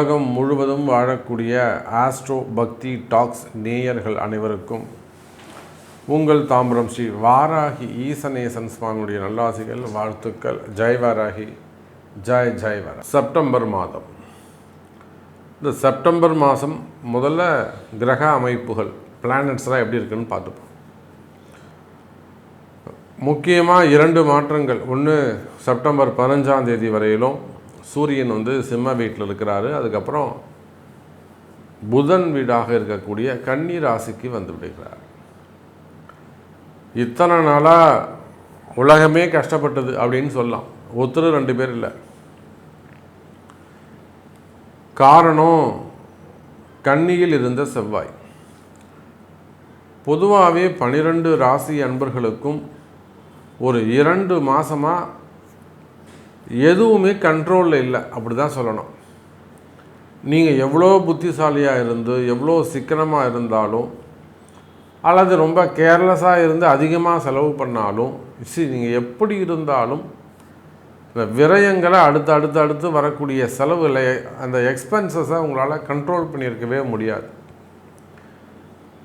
உலகம் முழுவதும் வாழக்கூடிய ஆஸ்ட்ரோ பக்தி டாக்ஸ் நேயர்கள் அனைவருக்கும் உங்கள் தாம்பரம் ஸ்ரீ வாராகி ஈசநேசன் சுவாமியுடைய நல்லாசிகள் வாழ்த்துக்கள். ஜெய் வாராகி. ஜெய் ஜாய் வர செப்டம்பர் மாதம். இந்த செப்டம்பர் மாதம் முதல்ல கிரக அமைப்புகள் பிளானட்ஸ்லாம் எப்படி இருக்குன்னு பார்த்துப்போம். முக்கியமாக இரண்டு மாற்றங்கள். ஒன்று செப்டம்பர் பதினஞ்சாம் தேதி வரையிலும் சூரியன் வந்து சிம்ம வீட்டில் இருக்கிறாரு. அதுக்கப்புறம் புதன் வீடாக இருக்கக்கூடிய கன்னி ராசிக்கு வந்து விடுகிறார். இத்தனை நாளாக உலகமே கஷ்டப்பட்டது அப்படின்னு சொல்லலாம். ஒருத்தர் ரெண்டு பேர் இல்லை. காரணம் கன்னியில் இருந்த செவ்வாய். பொதுவாகவே பனிரெண்டு ராசி அன்பர்களுக்கும் ஒரு இரண்டு மாதமாக எதுவுமே கண்ட்ரோலில் இல்லை. அப்படி தான் சொல்லணும். நீங்கள் எவ்வளோ புத்திசாலியாக இருந்து எவ்வளோ சிக்கனமாக இருந்தாலும் அல்லது ரொம்ப கேர்லெஸ்ஸாக இருந்து அதிகமாக செலவு பண்ணாலும் சி நீங்கள் எப்படி இருந்தாலும் இந்த விரயங்களை அடுத்து அடுத்து அடுத்து வரக்கூடிய செலவுகளை அந்த எக்ஸ்பென்சஸை உங்களால் கண்ட்ரோல் பண்ணியிருக்கவே முடியாது.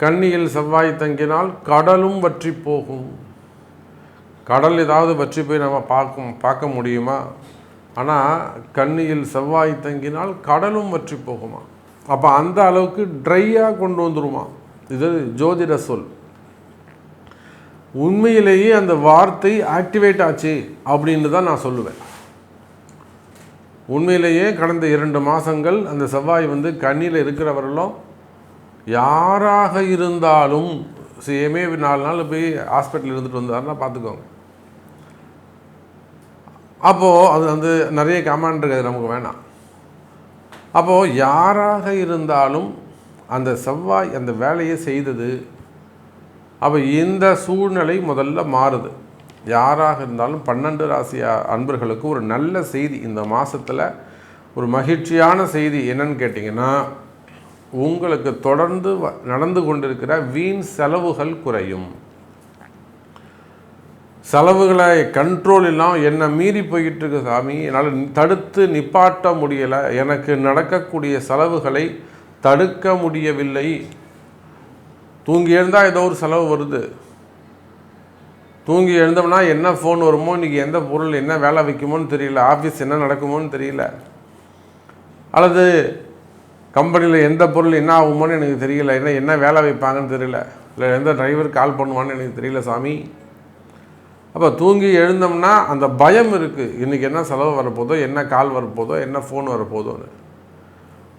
கண்ணியில் செவ்வாய் தங்கினால் கடலும் வற்றி போகும். கடல் ஏதாவது வற்றி போய் நம்ம பார்க்கும் பார்க்க முடியுமா? ஆனால் கண்ணியில் செவ்வாய் தங்கினால் கடலும் வற்றி போகுமா? அப்போ அந்த அளவுக்கு ட்ரையாக கொண்டு வந்துருமா? இது ஜோதிட சொல். உண்மையிலேயே அந்த வார்த்தை ஆக்டிவேட் ஆச்சு அப்படின்னு தான் நான் சொல்லுவேன். உண்மையிலேயே கடந்த இரண்டு மாதங்கள் அந்த செவ்வாய் வந்து கண்ணியில் இருக்கிறவர்களும் யாராக இருந்தாலும் சேமே நாலு நாள் போய் ஹாஸ்பிட்டல் இருந்துட்டு வந்தாருன்னா பார்த்துக்கோங்க. அப்போது அது வந்து நிறைய கமாண்ட் இருக்குது நமக்கு வேணாம். அப்போது யாராக இருந்தாலும் அந்த செவ்வாய் அந்த வேலையை செய்தது அப்போ இந்த சூழ்நிலை முதல்ல மாறுது. யாராக இருந்தாலும் பன்னெண்டு ராசி அன்பர்களுக்கு ஒரு நல்ல செய்தி. இந்த மாதத்தில் ஒரு மகிழ்ச்சியான செய்தி என்னன்னு கேட்டிங்கன்னா உங்களுக்கு தொடர்ந்து நடந்து கொண்டிருக்கிற வீண் செலவுகள் குறையும். செலவுகளை கண்ட்ரோல் இல்லாமல் என்னை மீறி போய்கிட்டு இருக்கு சாமி. என்னால் தடுத்து நிப்பாட்ட முடியலை. எனக்கு நடக்கக்கூடிய செலவுகளை தடுக்க முடியவில்லை. தூங்கி எழுந்தால் ஏதோ ஒரு செலவு வருது. தூங்கி எழுந்தோம்னா என்ன ஃபோன் வருமோ இன்றைக்கி எந்த பொருள் என்ன வேலை வைக்குமோன்னு தெரியல. ஆஃபீஸ் என்ன நடக்குமோன்னு தெரியல. அல்லது கம்பெனியில் எந்த பொருள் என்ன ஆகுமோன்னு எனக்கு தெரியல. என்ன என்ன வேலை வைப்பாங்கன்னு தெரியல. இல்லை எந்த டிரைவர் கால் பண்ணுவான்னு எனக்கு தெரியல சாமி. அப்போ தூங்கி எழுந்தோம்னா அந்த பயம் இருக்குது இன்றைக்கி என்ன செலவு வரப்போதோ என்ன கால் வரப்போதோ என்ன ஃபோன் வரப்போதோன்னு.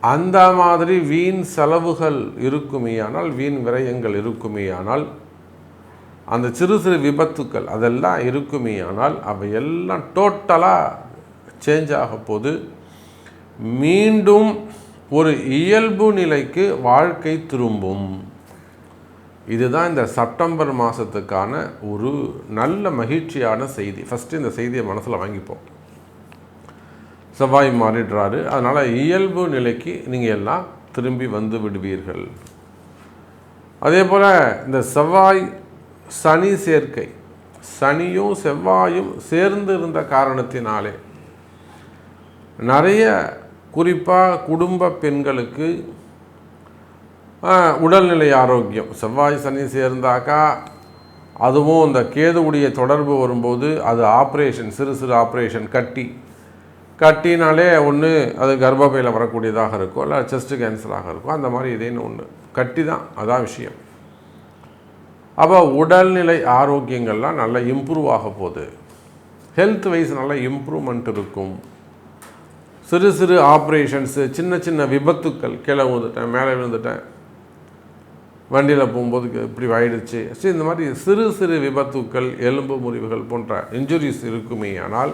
அந்த மாதிரி வீண் செலவுகள் இருக்குமேயானால் வீண் விரயங்கள் இருக்குமேயானால் அந்த சிறு சிறு விபத்துக்கள் அதெல்லாம் இருக்குமேயானால் அவை எல்லாம் டோட்டலாக சேஞ்ச் ஆக போது மீண்டும் ஒரு இயல்பு நிலைக்கு வாழ்க்கை திரும்பும். இதுதான் இந்த செப்டம்பர் மாதத்துக்கான ஒரு நல்ல மகிழ்ச்சியான செய்தி. ஃபஸ்ட்டு இந்த செய்தியை மனசில் வாங்கிப்போம். செவ்வாய் மாறிடுறாரு. அதனால் இயல்பு நிலைக்கு நீங்கள் எல்லாம் திரும்பி வந்து விடுவீர்கள். அதே போல் இந்த செவ்வாய் சனி சேர்க்கை. சனியும் செவ்வாயும் சேர்ந்து இருந்த காரணத்தினாலே நிறைய குறிப்பாக குடும்ப பெண்களுக்கு உடல்நிலை ஆரோக்கியம். செவ்வாய் சனி சேர்ந்தாக்கா அதுவும் இந்த கேதுவுடைய தொடர்பு வரும்போது அது ஆப்ரேஷன் சிறு சிறு ஆப்ரேஷன் கட்டி. கட்டினாலே ஒன்று அது கர்ப்பப்பையில் வரக்கூடியதாக இருக்கும். இல்லை செஸ்ட்டு கேன்சராக இருக்கும். அந்த மாதிரி இதேன்னு ஒன்று கட்டி தான் அதான் விஷயம். அப்போ உடல்நிலை ஆரோக்கியங்கள்லாம் நல்லா இம்ப்ரூவ் ஆக போகுது. ஹெல்த் வைஸ் நல்லா இம்ப்ரூவ்மெண்ட் இருக்கும். சிறு சிறு ஆப்ரேஷன்ஸு சின்ன சின்ன விபத்துக்கள். கீழே விழுந்துட்டேன் மேலே விழுந்துட்டேன். வண்டியில் போகும்போது இப்படி ஆயிடுச்சு. சரி இந்த மாதிரி சிறு சிறு விபத்துக்கள் எலும்பு முறிவுகள் போன்ற இன்ஜுரிஸ் இருக்குமே ஆனால்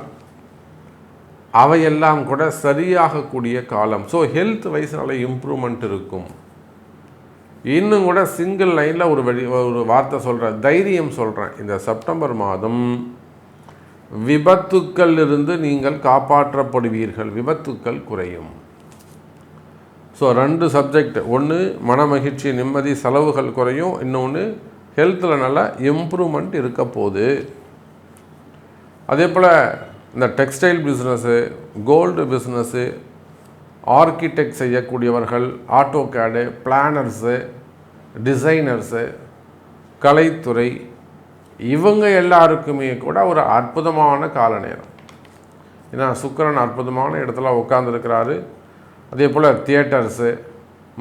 அவையெல்லாம் கூட சரியாகக்கூடிய காலம். ஸோ ஹெல்த் வைஸ் நல்ல இம்ப்ரூவ்மெண்ட் இருக்கும். இன்னும் கூட சிங்கிள் லைனில் ஒரு வழி ஒரு வார்த்தை சொல்கிறேன் தைரியம் சொல்கிறேன் இந்த செப்டம்பர் மாதம் விபத்துக்கள் இருந்து நீங்கள் காப்பாற்றப்படுவீர்கள். விபத்துக்கள் குறையும். ஸோ ரெண்டு சப்ஜெக்ட் ஒன்று மனமகிழ்ச்சி நிம்மதி செலவுகள் குறையும். இன்னொன்று ஹெல்த்தில் நல்லா இம்ப்ரூவ்மெண்ட் இருக்க போகுது. அதே போல் இந்த textile business gold business architect செய்யக்கூடியவர்கள் ஆட்டோ கேடு பிளானர்ஸு டிசைனர்ஸு கலைத்துறை இவங்க எல்லாருக்குமே கூட ஒரு அற்புதமான கால நேரம் ஏன்னா சுக்கிரன் அற்புதமான இடத்துல உட்காந்துருக்கிறாரு அதே போல் தியேட்டர்ஸு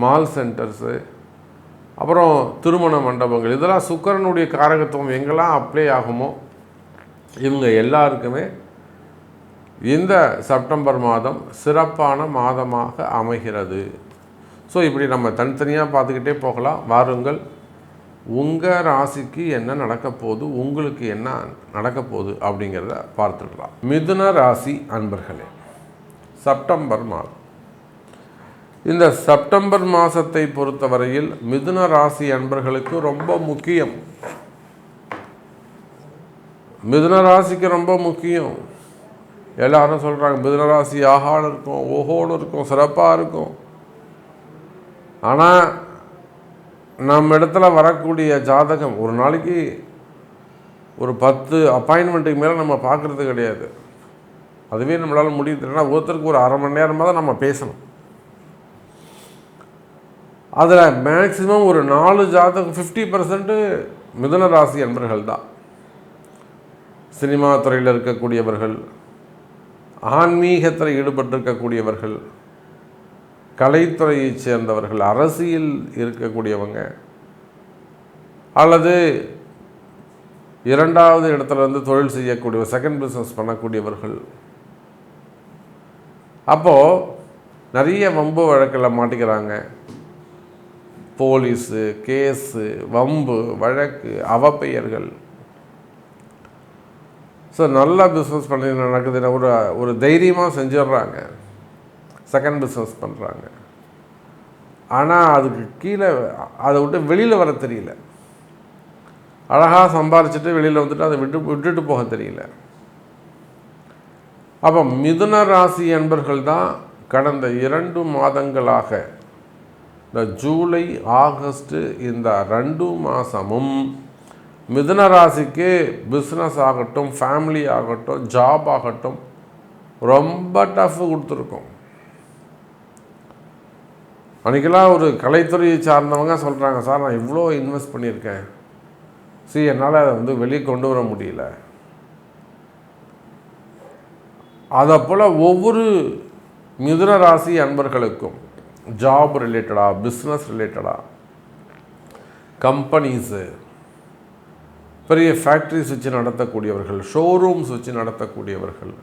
மால் சென்டர்ஸு அப்புறம் திருமண மண்டபங்கள். இதெல்லாம் சுக்கரனுடைய காரகத்துவம் எங்கெல்லாம் அப்ளை ஆகுமோ இவங்க எல்லாருக்குமே இந்த செப்டம்பர் மாதம் சிறப்பான மாதமாக அமைகிறது. ஸோ இப்படி நம்ம தனித்தனியாக பார்த்துக்கிட்டே போகலாம். வாருங்கள். உங்கள் ராசிக்கு என்ன நடக்க போகுது உங்களுக்கு என்ன நடக்க போகுது அப்படிங்கிறத பார்த்துடலாம். மிதுன ராசி அன்பர்களே செப்டம்பர் மாதம். இந்த செப்டம்பர் மாதத்தை பொறுத்தவரையில் மிதுன ராசி அன்பர்களுக்கு ரொம்ப முக்கியம். மிதுன ராசிக்கு ரொம்ப முக்கியம். எல்லாரும் சொல்கிறாங்க மிதுன ராசி ஆகான்னு இருக்கும் ஓஹோன்னு இருக்கும் சிறப்பாக இருக்கும். ஆனால் நம்ம இடத்துல வரக்கூடிய ஜாதகம் ஒரு நாளைக்கு ஒரு பத்து அப்பாயின்மெண்ட்டுக்கு மேலே நம்ம பார்க்குறது கிடையாது. அதுவே நம்மளால் முடியுதுன்னா ஒருத்தருக்கு ஒரு அரை மணி நேரமாக தான் நம்ம பேசணும். அதில் மேக்சிமம் ஒரு நாலு ஜாதகம் ஃபிஃப்டி பர்சன்ட்டு மிதுன ராசி அன்பர்கள் தான். சினிமா துறையில் இருக்கக்கூடியவர்கள் ஆன்மீகத்தில் ஈடுபட்டிருக்கக்கூடியவர்கள் கலைத்துறையைச் சேர்ந்தவர்கள் அரசியல் இருக்கக்கூடியவங்க அல்லது இரண்டாவது இடத்துலருந்து தொழில் செய்யக்கூடிய செகண்ட் பிஸ்னஸ் பண்ணக்கூடியவர்கள். அப்போது நிறைய வம்பு வழக்கில் மாட்டிக்கிறாங்க. போலீஸு கேஸு வம்பு வழக்கு அவப்பெயர்கள். ஸோ நல்லா பிஸ்னஸ் பண்ணி நடக்குதுன்னா ஒரு ஒரு தைரியமாக செஞ்சிடுறாங்க செகண்ட் பிஸ்னஸ் பண்ணுறாங்க ஆனால் அதுக்கு கீழே அதை விட்டு வெளியில் வர தெரியல. அழகாக சம்பாரிச்சிட்டு வெளியில் வந்துட்டு அதை விட்டு விட்டுட்டு போக தெரியல. அப்போ மிதுன ராசி என்பர்கள் தான் கடந்த இரண்டு மாதங்களாக இந்த ஜூலை ஆகஸ்ட்டு இந்த ரெண்டு மாதமும் மிதுன ராசிக்கு பிஸ்னஸ் ஆகட்டும் ஃபேமிலி ஆகட்டும் ஜாப் ஆகட்டும் ரொம்ப டஃப் கொடுத்துருக்கோம். அன்றைக்கெல்லாம் ஒரு கலைத்துறையை சார்ந்தவங்க சொல்கிறாங்க சார் நான் இவ்வளோ இன்வெஸ்ட் பண்ணியிருக்கேன். சரி என்னால் அதை வந்து வெளியே கொண்டு வர முடியல. அதை போல் ஒவ்வொரு மிதுன ராசி அன்பர்களுக்கும் ஜாப் ரிலேட்டடாக பிஸ்னஸ் ரிலேட்டடாக கம்பெனிஸு பெரிய ஃபேக்ட்ரிஸ் வச்சு நடத்தக்கூடியவர்கள் ஷோரூம்ஸ் வச்சு நடத்தக்கூடியவர்கள்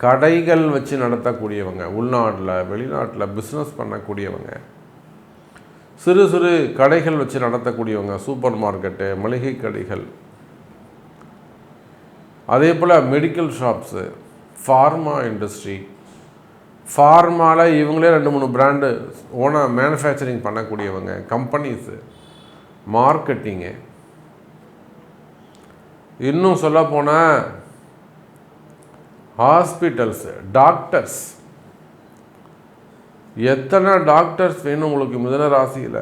கடைகள் வச்சு நடத்தக்கூடியவங்க உள்நாட்டில் வெளிநாட்டில் பிஸ்னஸ் பண்ணக்கூடியவங்க சிறு சிறு கடைகள் வச்சு நடத்தக்கூடியவங்க சூப்பர் மார்க்கெட்டு மளிகை கடைகள் அதே போல் மெடிக்கல் ஷாப்ஸு ஃபார்மா இண்டஸ்ட்ரி ஃபார்மாலாக இவங்களே ரெண்டு மூணு பிராண்டு ஓனாக மேனுஃபேக்சரிங் பண்ணக்கூடியவங்க கம்பெனிஸு மார்க்கெட்டிங்கு இன்னும் சொல்லப்போனால் ஹாஸ்பிட்டல்ஸு டாக்டர்ஸ் எத்தனை டாக்டர்ஸ் வேணும் உங்களுக்கு மிதன ராசியில்?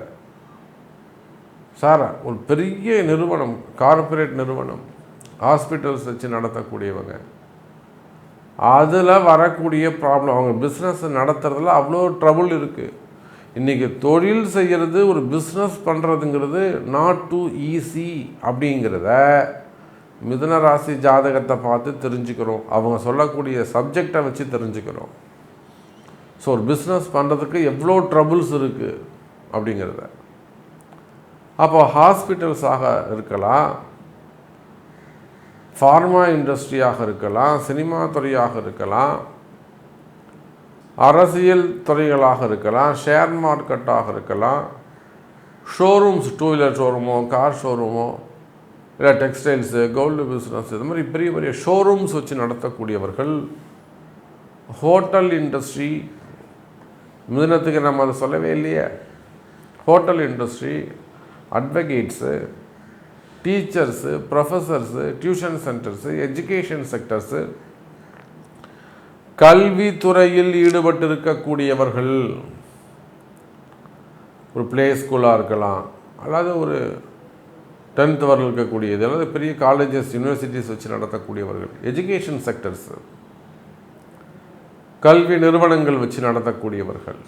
சார் ஒரு பெரிய நிறுவனம் கார்ப்பரேட் நிறுவனம் ஹாஸ்பிட்டல்ஸ் வச்சு நடத்தக்கூடியவங்க. அதில் வரக்கூடிய ப்ராப்ளம் அவங்க பிஸ்னஸ் நடத்துறதுல அவ்வளோ ட்ரபுள் இருக்குது இன்றைக்கி தொழில் செய்கிறது ஒரு பிஸ்னஸ் பண்ணுறதுங்கிறது நாட் டூ ஈஸி அப்படிங்கிறத மிதுன ராசி ஜாதகத்தை பார்த்து தெரிஞ்சுக்கிறோம். அவங்க சொல்லக்கூடிய சப்ஜெக்டை வச்சு தெரிஞ்சுக்கிறோம். ஸோ ஒரு பிஸ்னஸ் பண்ணுறதுக்கு எவ்வளோ ட்ரபுள்ஸ் இருக்குது அப்படிங்கிறத. அப்போ ஹாஸ்பிட்டல்ஸாக இருக்கலாம். ஃபார்மா இண்டஸ்ட்ரியாக இருக்கலாம் சினிமா துறையாக இருக்கலாம் அரசியல் துறைகளாக இருக்கலாம் ஷேர் மார்க்கெட்டாக இருக்கலாம் ஷோரூம்ஸ் டூ வீலர் ஷோரூமோ கார் ஷோரூமோ இல்லை டெக்ஸ்டைல்ஸு கோல்டு பிஸ்னஸ் இது மாதிரி பெரிய பெரிய ஷோரூம்ஸ் வச்சு நடத்தக்கூடியவர்கள் ஹோட்டல் இண்டஸ்ட்ரி மிதினத்துக்கு நம்ம அதை சொல்லவே இல்லையே. Hotel industry advocates teachers professors tuition centres education sectors கல்வித்துறையில் ஈடுபட்டிருக்கக்கூடியவர்கள். ஒரு ப்ளே ஸ்கூலாக இருக்கலாம் அல்லது ஒரு டென்த் வரல் இருக்கக்கூடியது அல்லது பெரிய காலேஜஸ் யூனிவர்சிட்டிஸ் வச்சு நடத்தக்கூடியவர்கள். எஜுகேஷன் செக்டர்ஸு கல்வி நிறுவனங்கள் வச்சு நடத்தக்கூடியவர்கள்.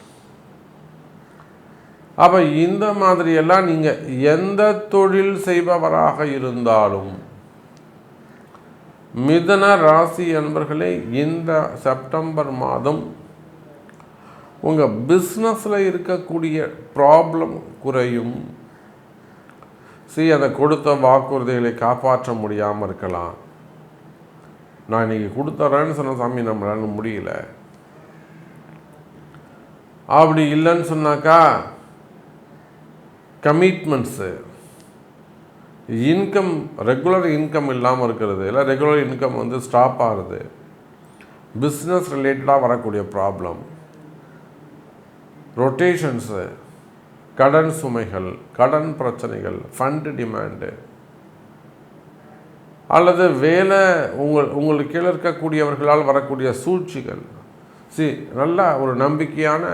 அப்போ இந்த மாதிரியெல்லாம் நீங்கள் எந்த தொழில் செய்பவராக இருந்தாலும் மிதன ராசி அன்பர்களே இந்த செப்டம்பர் மாதம் உங்கள் பிஸ்னஸில் இருக்கக்கூடிய ப்ராப்ளம் குறையும். சி அதை கொடுத்த வாக்குறுதிகளை காப்பாற்ற முடியாமல் இருக்கலாம். நான் இன்றைக்கி கொடுத்துட்றேன்னு சொன்ன சாமி நம்மளால முடியல. அப்படி இல்லைன்னு சொன்னாக்கா கமிட்மெண்ட்ஸு இன்கம் ரெகுலர் இன்கம் இல்லாமல் இருக்கிறது. இல்லை ரெகுலர் இன்கம் வந்து ஸ்டாப் ஆகுது. பிஸ்னஸ் ரிலேட்டடாக வரக்கூடிய ப்ராப்ளம் ரொட்டேஷன்ஸு கடன் சுமைகள் கடன் பிரச்சனைகள் ஃபண்டு டிமாண்டு அல்லது வேலை உங்கள் உங்களுக்கு கீழே இருக்கக்கூடியவர்களால் வரக்கூடிய சூழ்ச்சிகள். சி நல்ல ஒரு நம்பிக்கையான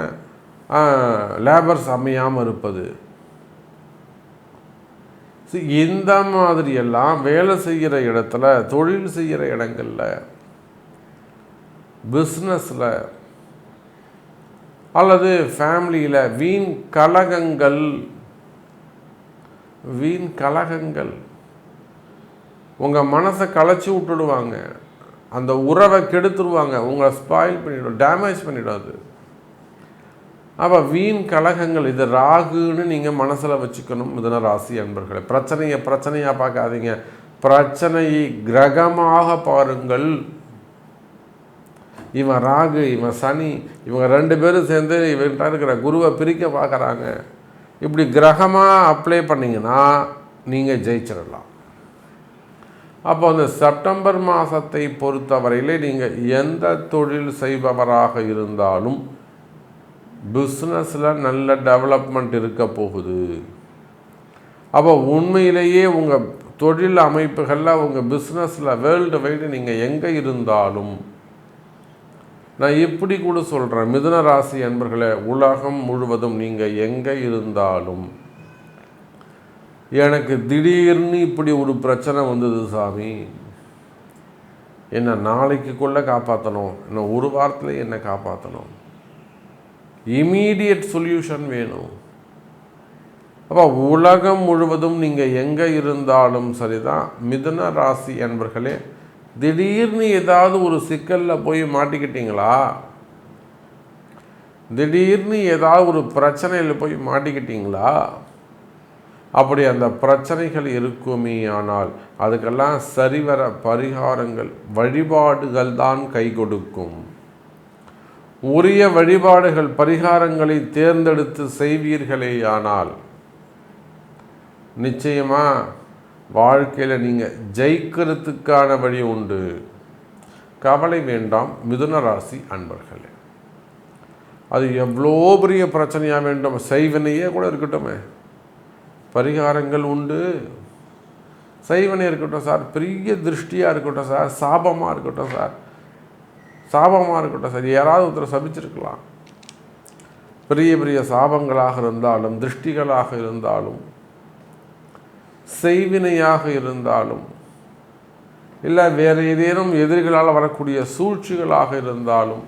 லேபர்ஸ் அமையாமல் இருப்பது. சி இந்த மாதிரியெல்லாம் வேலை செய்கிற இடத்துல தொழில் செய்கிற இடங்களில் பிஸ்னஸில் அல்லது ஃபேமிலியில் வீண் கலகங்கள் வீண் கலகங்கள் உங்கள் மனசை களைச்சி விட்டுடுவாங்க. அந்த உறவை கெடுத்துருவாங்க. உங்களை ஸ்பாயில் பண்ணிவிடும் டேமேஜ் பண்ணிவிடும் அது. அப்போ வீண் கலகங்கள் இது ராகுன்னு நீங்கள் மனசில் வச்சுக்கணும் மிதன ராசி அன்பர்களை. பிரச்சனையை பிரச்சனையாக பார்க்காதீங்க. பிரச்சனையை கிரகமாக பாருங்கள். இவன் ராகு இவன் சனி இவங்க ரெண்டு பேரும் சேர்ந்து இவன்கிட்ட இருக்கிற குருவை பிரிக்க பார்க்குறாங்க. இப்படி கிரகமாக அப்ளை பண்ணிங்கன்னா நீங்கள் ஜெயிச்சிடலாம். அப்போ அந்த செப்டம்பர் மாதத்தை பொறுத்தவரையிலே நீங்கள் எந்த தொழில் செய்பவராக இருந்தாலும் பிஸ்னஸில் நல்ல டெவலப்மெண்ட் இருக்க போகுது. அப்போ உண்மையிலேயே உங்கள் தொழில் அமைப்புகளில் உங்கள் பிஸ்னஸில் வேர்ல்டு வைடு நீங்கள் எங்கே இருந்தாலும் நான் இப்படி கூட சொல்கிறேன் மிதுன ராசி அன்பர்களே உலகம் முழுவதும் நீங்கள் எங்கே இருந்தாலும் எனக்கு திடீர்னு இப்படி ஒரு பிரச்சனை வந்தது சாமி. என்னை நாளைக்குள்ளே காப்பாற்றணும் இன்னும் ஒரு வாரத்தில் என்னை காப்பாற்றணும் இமீடியட் சொல்யூஷன் வேணும். அப்போ உலகம் முழுவதும் நீங்கள் எங்கே இருந்தாலும் சரிதான். மிதுன ராசி என்பர்களே திடீர்னு ஏதாவது ஒரு சிக்கலில் போய் மாட்டிக்கிட்டீங்களா? திடீர்னு ஏதாவது ஒரு பிரச்சனையில் போய் மாட்டிக்கிட்டீங்களா? அப்படி அந்த பிரச்சனைகள் இருக்குமே ஆனால் அதுக்கெல்லாம் சரிவர பரிகாரங்கள் வழிபாடுகள் தான் கை கொடுக்கும். உரிய வழிபாடுகள் பரிகாரங்களை தேர்ந்தெடுத்து செய்வீர்களேயானால் நிச்சயமாக வாழ்க்கையில் நீங்கள் ஜெயிக்கிறதுக்கான வழி உண்டு. கவலை வேண்டாம் மிதுன ராசி அன்பர்களே. அது எவ்வளோ பெரிய பிரச்சனையாக வேண்டும் செய்வினையே கூட இருக்கட்டுமே. பரிகாரங்கள் உண்டு. செய்வனே இருக்கட்டும் சார் பெரிய திருஷ்டியாக இருக்கட்டும் சார் சாபமாக இருக்கட்டும் சார். சாபமாக இருக்கட்டும் சரி யாராவது ஒருத்தர் சபிச்சிருக்கலாம். பெரிய பெரிய சாபங்களாக இருந்தாலும் திருஷ்டிகளாக இருந்தாலும் செய்வினையாக இருந்தாலும் இல்லை வேறு ஏதேனும் எதிரிகளால் வரக்கூடிய சூழ்ச்சிகளாக இருந்தாலும்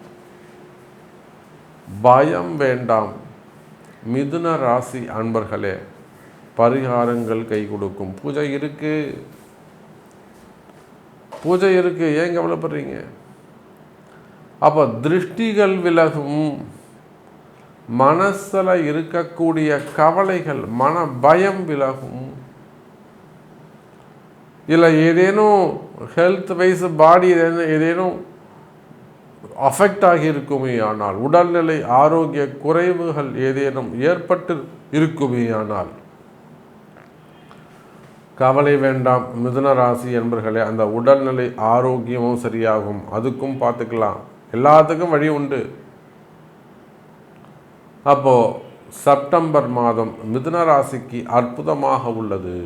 பயம் வேண்டாம். மிதுன ராசி அன்பர்களே பரிகாரங்கள் கை கொடுக்கும். பூஜை இருக்குது பூஜை இருக்கு. ஏன் கவலைப்படுறீங்க? அப்போ திருஷ்டிகள் விலகும் மனசில் இருக்கக்கூடிய கவலைகள் மன பயம் விலகும். இல்லை ஏதேனும் ஹெல்த் வைஸ் பாடி ஏதேனும் அஃபெக்ட் ஆகியிருக்குமே ஆனால் உடல்நிலை ஆரோக்கிய குறைவுகள் ஏதேனும் ஏற்பட்டு இருக்குமே ஆனால் கவலை வேண்டாம். மிதுன ராசி என்பர்களே அந்த உடல்நிலை ஆரோக்கியமும் சரியாகும். அதுக்கும் பார்த்துக்கலாம். எல்லாத்துக்கும் வழி உண்டு. அப்போது செப்டம்பர் மாதம் மிதுன ராசிக்கு அற்புதமாக உள்ளது.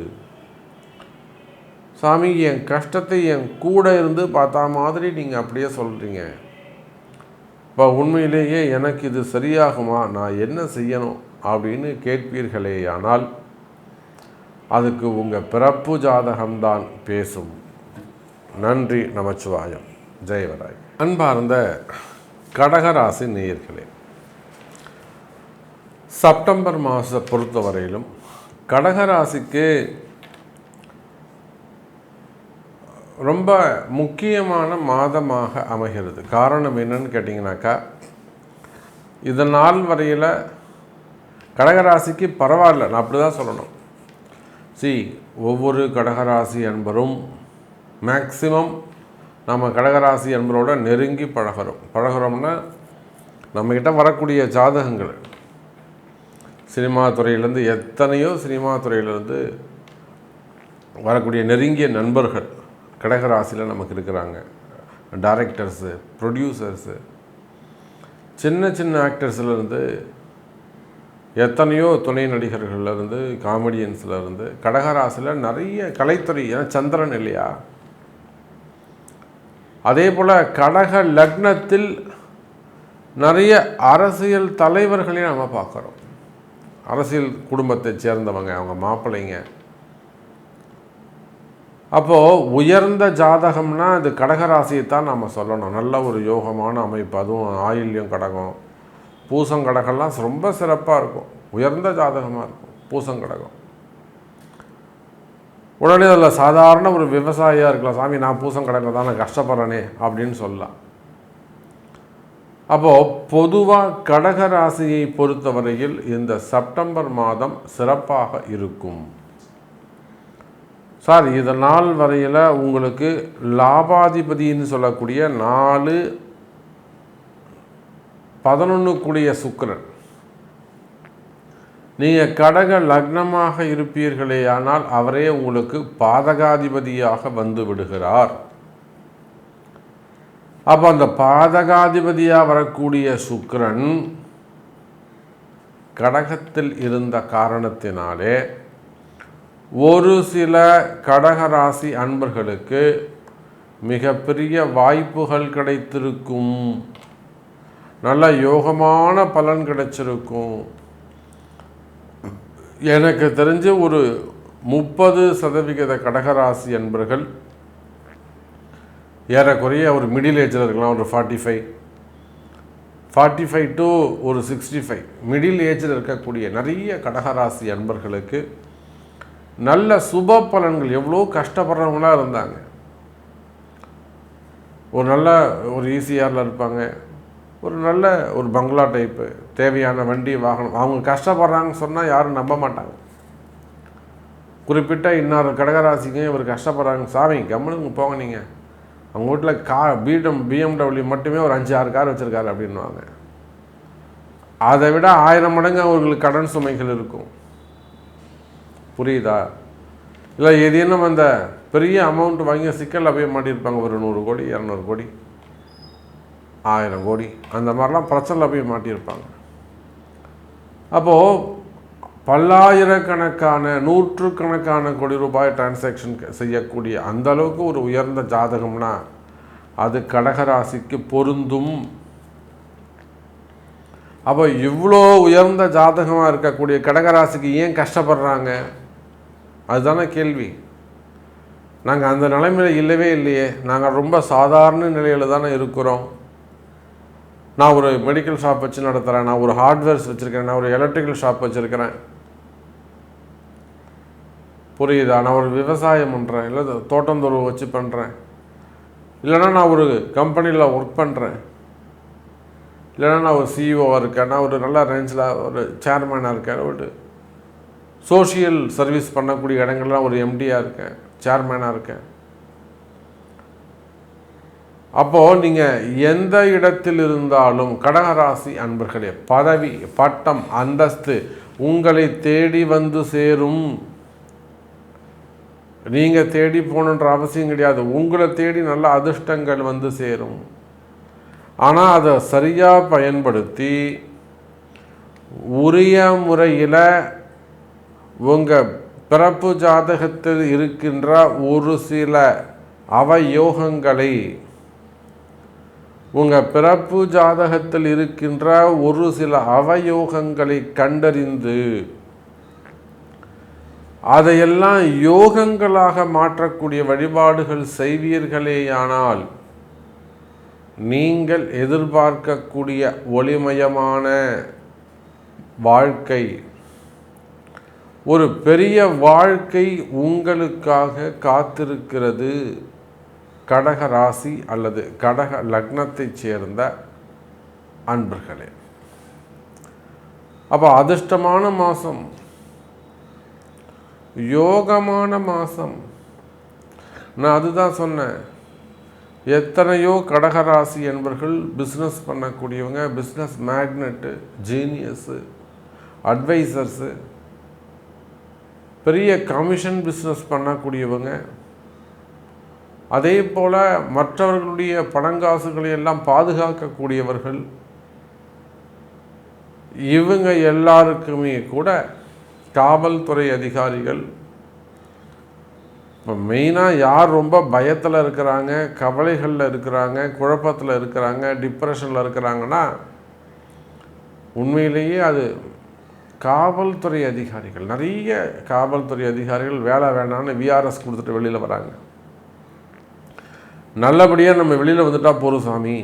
சாமி என் கஷ்டத்தை என் கூட இருந்து பார்த்தா மாதிரி நீங்கள் அப்படியே சொல்கிறீங்க இப்போ உண்மையிலேயே எனக்கு இது சரியாகுமா? நான் என்ன செய்யணும் அப்படின்னு கேட்பீர்களே ஆனால் அதுக்கு உங்கள் பிறப்பு ஜாதகம்தான் பேசும். நன்றி நமச்சிவாயம். ஜெயவராய் அன்பார்ந்த கடகராசி நேயர்களே செப்டம்பர் மாதத்தை பொறுத்தவரையிலும் கடகராசிக்கு ரொம்ப முக்கியமான மாதமாக அமைகிறது. காரணம் என்னன்னு கேட்டிங்கனாக்கா இது நாள் வரையில் கடகராசிக்கு பரவாயில்ல. நான் அப்படி தான் சொல்லணும். சி ஒவ்வொரு கடகராசி என்பரும் மேக்சிமம் நம்ம கடகராசி என்பரோட நெருங்கி பழகிறோம். பழகிறோம்னா நம்மக்கிட்ட வரக்கூடிய ஜாதகங்கள். சினிமா துறையிலேருந்து எத்தனையோ சினிமா துறையிலேருந்து வரக்கூடிய நெருங்கிய நண்பர்கள் கடகராசியில் நமக்கு இருக்கிறாங்க. டைரக்டர்ஸு ப்ரொடியூசர்ஸு சின்ன சின்ன ஆக்டர்ஸ்லேருந்து எத்தனையோ துணை நடிகர்கள்லேருந்து காமெடியன்ஸ்லேருந்து கடகராசியில் நிறைய கலைத்துறை ஏன்னா சந்திரன் இல்லையா? அதே போல் கடக லக்னத்தில் நிறைய அரசியல் தலைவர்களையும் நம்ம பார்க்குறோம். அரசியல் குடும்பத்தை சேர்ந்தவங்க அவங்க மாப்பிள்ளைங்க. அப்போது உயர்ந்த ஜாதகம்னா அது கடகராசியை தான் நம்ம சொல்லணும். நல்ல ஒரு யோகமான அமைப்பு அதுவும் ஆயில்யம் கடகம் பூசங்கடகம்லாம் ரொம்ப சிறப்பாக இருக்கும். உயர்ந்த ஜாதகமாக இருக்கும் பூசங்கடகம் உடனே அதில் சாதாரண ஒரு விவசாயியாக இருக்கலாம். சாமி நான் பூசம் பூசங்கடகம் தான் நான் கஷ்டப்படுறேனே அப்படின்னு சொல்லலாம். அப்போது பொதுவாக கடக ராசியை பொறுத்தவரையில் இந்த செப்டம்பர் மாதம் சிறப்பாக இருக்கும். சார் இது நாள் வரையில் உங்களுக்கு லாபாதிபதின்னு சொல்லக்கூடிய நாலு பதினொன்று கூடிய சுக்கரன். நீங்கள் கடக லக்னமாக இருப்பீர்களே ஆனால் அவரே உங்களுக்கு பாதகாதிபதியாக வந்து விடுகிறார். அப்போ அந்த பாதகாதிபதியாக வரக்கூடிய சுக்கரன் கடகத்தில் இருந்த காரணத்தினாலே ஒரு சில கடகராசி அன்பர்களுக்கு மிகப்பெரிய வாய்ப்புகள் கிடைத்திருக்கும். நல்ல யோகமான பலன் கிடைச்சிருக்கும். எனக்கு தெரிஞ்சு ஒரு முப்பது சதவிகித கடகராசி அன்பர்கள் ஏறக்குறைய ஒரு மிடில் ஏஜில் இருக்கலாம் ஒரு forty five forty five to ஒரு சிக்ஸ்டி ஃபைவ் மிடில் ஏஜில் இருக்கக்கூடிய நிறைய கடகராசி அன்பர்களுக்கு நல்ல சுப பலன்கள். எவ்வளோ கஷ்டப்படுறவங்களாக இருந்தாங்க. ஒரு நல்ல ஒரு ஈசிஆரில் இருப்பாங்க. ஒரு நல்ல ஒரு பங்களா டைப்பு தேவையான வண்டி வாகனம். அவங்க கஷ்டப்படுறாங்கன்னு சொன்னால் யாரும் நம்ப மாட்டாங்க. குறிப்பிட்ட இன்னொரு கடகராசிங்க இவர் கஷ்டப்படுறாங்க. சாமி கம்மலுக்கு போங்க நீங்கள் அவங்க வீட்டில் கா பிடம் பிஎம்டபிள்யூ மட்டுமே ஒரு அஞ்சு ஆறு கார் வச்சுருக்காரு அப்படின்வாங்க அதை விட ஆயிரம் மடங்கு அவர்களுக்கு கடன் சுமைகள் இருக்கும். புரியுதா? இல்லை ஏதேனும் அந்த பெரிய அமௌண்ட் வாங்கி சிக்கலில் போய் மாட்டியிருப்பாங்க ஒரு நூறு கோடி இரநூறு கோடி. ஆயிரம் கோடி. அந்த மாதிரிலாம் பிரச்சனையில் போய் மாட்டியிருப்பாங்க. அப்போது பல்லாயிரக்கணக்கான நூற்றுக்கணக்கான கோடி ரூபாய் டிரான்சாக்ஷன் செய்யக்கூடிய அந்த அளவுக்கு ஒரு உயர்ந்த ஜாதகம்னா அது கடகராசிக்கு பொருந்தும். அப்போ இவ்வளோ உயர்ந்த ஜாதகமாக இருக்கக்கூடிய கடகராசிக்கு ஏன் கஷ்டப்படுறாங்க? அதுதானே கேள்வி. நாங்கள் அந்த நிலைமையில் இல்லவே இல்லையே. நாங்கள் ரொம்ப சாதாரண நிலையில் தானே இருக்கிறோம். நான் ஒரு மெடிக்கல் ஷாப் வச்சு நடத்துகிறேன் நான் ஒரு ஹார்ட்வேர்ஸ் வச்சுருக்கேன் நான் ஒரு எலக்ட்ரிக்கல் ஷாப் வச்சுருக்கிறேன். புரியுதா? நான் ஒரு விவசாயம் பண்ணுறேன் இல்லை தோட்டந்தொரு வச்சு பண்ணுறேன் இல்லைனா நான் ஒரு கம்பெனியில் ஒர்க் பண்ணுறேன் இல்லைனா நான் ஒரு சிஇஓவாக இருக்கேன் நான் ஒரு நல்ல ரேஞ்சில் ஒரு சேர்மேனாக இருக்கேன் ஒரு சோஷியல் சர்வீஸ் பண்ணக்கூடிய இடங்கள்லாம் ஒரு எம்டியாக இருக்கேன் சேர்மேனாக இருக்கேன். அப்போது நீங்கள் எந்த இடத்தில் இருந்தாலும் கடகராசி அன்பர்களே பதவி பட்டம் அந்தஸ்து உங்களை தேடி வந்து சேரும். நீங்கள் தேடி போகணுன்ற அவசியம் கிடையாது. உங்களை தேடி நல்ல அதிர்ஷ்டங்கள் வந்து சேரும். ஆனால் அதை சரியாக பயன்படுத்தி உரிய முறையில் உங்கள் பிறப்பு ஜாதகத்தில் இருக்கின்ற ஒரு சில அவயோகங்களை உங்கள் பிறப்பு ஜாதகத்தில் இருக்கின்ற ஒரு சில அவயோகங்களை கண்டறிந்து அதையெல்லாம் யோகங்களாக மாற்றக்கூடிய வழிபாடுகள் செய்வீர்களேயானால் நீங்கள் எதிர்பார்க்கக்கூடிய ஒளிமயமான வாழ்க்கை ஒரு பெரிய வாழ்க்கை உங்களுக்காக காத்திருக்கிறது. கடக ராசி அல்லது கடக லக்னத்தைச் சேர்ந்த அன்பர்களே. அப்போ அதிர்ஷ்டமான மாதம் யோகமான மாதம் நான் அதுதான் சொன்னேன். எத்தனையோ கடகராசி என்பர்கள் பிஸ்னஸ் பண்ணக்கூடியவங்க பிஸ்னஸ் மேக்னெட்டு ஜீனியஸு அட்வைசர்ஸு பெரிய கமிஷன் பிஸ்னஸ் பண்ணக்கூடியவங்க அதே போல் மற்றவர்களுடைய பணங்காசுகளை எல்லாம் பாதுகாக்கக்கூடியவர்கள் இவங்க எல்லாருக்குமே கூட காவல்துறை அதிகாரிகள் இப்போ மெயினாக யார் ரொம்ப பயத்தில் இருக்கிறாங்க கவலைகளில் இருக்கிறாங்க குழப்பத்தில் இருக்கிறாங்க டிப்ரெஷனில் இருக்கிறாங்கன்னா உண்மையிலேயே அது காவல்துறை அதிகாரிகள் நிறைய காவல்துறை அதிகாரிகள் வேலை வேணான்னு விஆர்எஸ் கொடுத்துட்டு வெளியில் வராங்க. நல்லபடியாக நம்ம வெளியில் வந்துட்டால் போகிறோம் சாமி.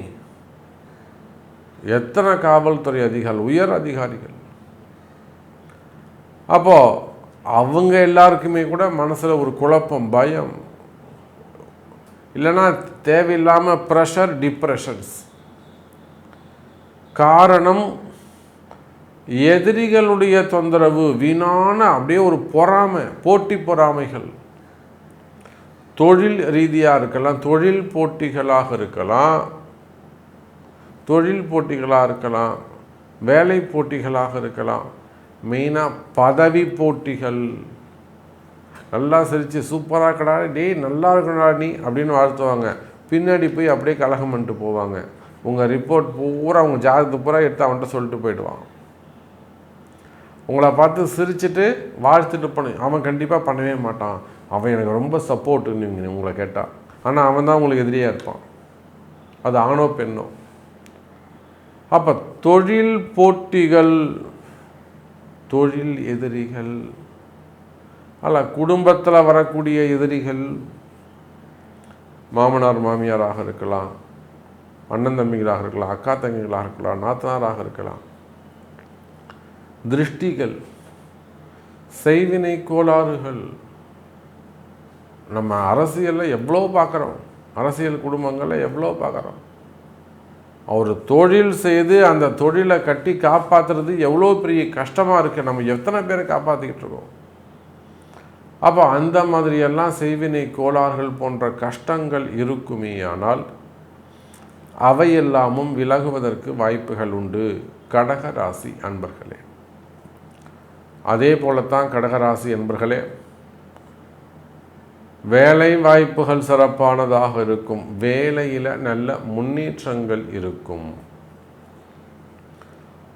எத்தனை காவல்துறை அதிகாரிகள் உயர் அதிகாரிகள். அப்போது அவங்க எல்லாருக்குமே கூட மனசில் ஒரு குழப்பம் பயம். இல்லைன்னா தேவையில்லாமல் ப்ரெஷர் டிப்ரெஷன்ஸ் காரணம் எதிரிகளுடைய தொந்தரவு வீணான அப்படியே ஒரு பொறாமை போட்டி பொறாமைகள். தொழில் ரீதியாக இருக்கலாம் தொழில் போட்டிகளாக இருக்கலாம் தொழில் போட்டிகளாக இருக்கலாம் வேலை போட்டிகளாக இருக்கலாம் மெயினாக பதவி போட்டிகள். நல்லா சிரித்து சூப்பராக இருக்கடா டேய் நல்லா இருக்கடா நீ அப்படின்னு வாழ்த்துவாங்க. பின்னாடி போய் அப்படியே கலகம் பண்ணிட்டு போவாங்க. உங்கள் ரிப்போர்ட் பூரா அவங்க ஜாதகத்தை பூரா எடுத்து அவன்கிட்ட சொல்லிட்டு போயிடுவான். உங்களை பார்த்து சிரிச்சுட்டு வாழ்த்துட்டு பண்ணு. அவன் கண்டிப்பாக பண்ணவே மாட்டான். அவன் எனக்கு ரொம்ப சப்போர்ட்டுன்னு உங்களை கேட்டான் ஆனால் அவன் தான் உங்களுக்கு எதிரியாக இருப்பான். அது ஆணோ பெண்ணோ. அப்போ தொழில் போட்டிகள் தொழில் எதிரிகள் அல்ல குடும்பத்தில் வரக்கூடிய எதிரிகள் மாமனார் மாமியாராக இருக்கலாம் அண்ணன் தம்பிகளாக இருக்கலாம் அக்கா தங்கிகளாக இருக்கலாம் நாத்தனாராக இருக்கலாம். திருஷ்டிகள் செய்வினை கோளாறுகள் நம்ம அரசியலில் எவ்வளோ பார்க்குறோம்? அரசியல் குடும்பங்களில் எவ்வளோ பார்க்குறோம்? அவர் தொழில் செய்து அந்த தொழிலை கட்டி காப்பாற்றுறது எவ்வளோ பெரிய கஷ்டமாக இருக்குது நம்ம எத்தனை பேரை காப்பாற்றிக்கிட்டு இருக்கோம்? அப்போ அந்த மாதிரியெல்லாம் செய்வினை கோளாறுகள் போன்ற கஷ்டங்கள் இருக்குமே ஆனால் அவையெல்லாமும் விலகுவதற்கு வாய்ப்புகள் உண்டு. கடகராசி அன்பர்களே. அதே போலத்தான் கடகராசி அன்பர்களே வேலை வாய்ப்புகள் சிறப்பானதாக இருக்கும். வேலையில் நல்ல முன்னேற்றங்கள் இருக்கும்.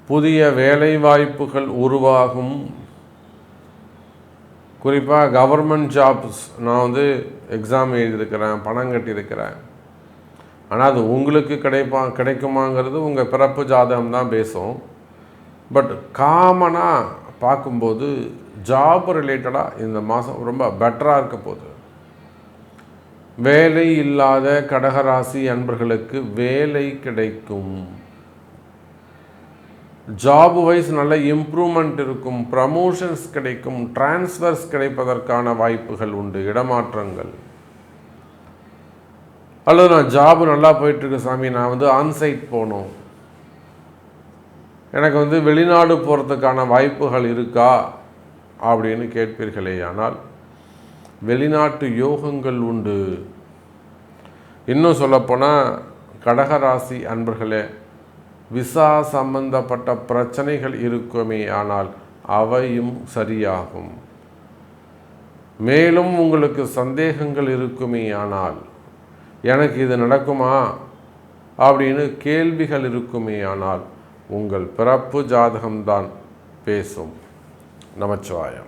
புதிய வேலை வாய்ப்புகள் உருவாகும். குறிப்பாக கவர்மெண்ட் ஜாப்ஸ் நான் வந்து எக்ஸாம் எழுதியிருக்கிறேன் பணம் கட்டியிருக்கிறேன். ஆனால் அது உங்களுக்கு கிடைப்பா கிடைக்குமாங்கிறது உங்கள் பிறப்பு ஜாதகம் தான் பேசும். பட் காமனாக பார்க்கும்போது ஜாப் ரிலேட்டடாக இந்த மாதம் ரொம்ப பெட்டராக இருக்க போகுது. வேலை இல்லாத கடகராசி அன்பர்களுக்கு வேலை கிடைக்கும். ஜாப் வைஸ் நல்ல இம்ப்ரூவ்மெண்ட் இருக்கும். ப்ரமோஷன்ஸ் கிடைக்கும். டிரான்ஸ்ஃபர்ஸ் கிடைப்பதற்கான வாய்ப்புகள் உண்டு. இடமாற்றங்கள். அல்லது நான் ஜாப் நல்லா போயிட்டுருக்கு சாமி நான் வந்து ஆன்சைட் போகணும். எனக்கு வந்து வெளிநாடு போகிறதுக்கான வாய்ப்புகள் இருக்கா? அப்படின்னு கேட்பீர்களே ஆனால் வெளிநாட்டு யோகங்கள் உண்டு. இன்னும் சொல்லப்போனால் கடகராசி அன்பர்களே விசா சம்பந்தப்பட்ட பிரச்சனைகள் இருக்குமே ஆனால் அவையும் சரியாகும். மேலும் உங்களுக்கு சந்தேகங்கள் இருக்குமே ஆனால் எனக்கு இது நடக்குமா? அப்படின்னு கேள்விகள் இருக்குமே ஆனால் உங்கள் பிறப்பு ஜாதகம்தான் பேசும். நமச்சிவாயம்.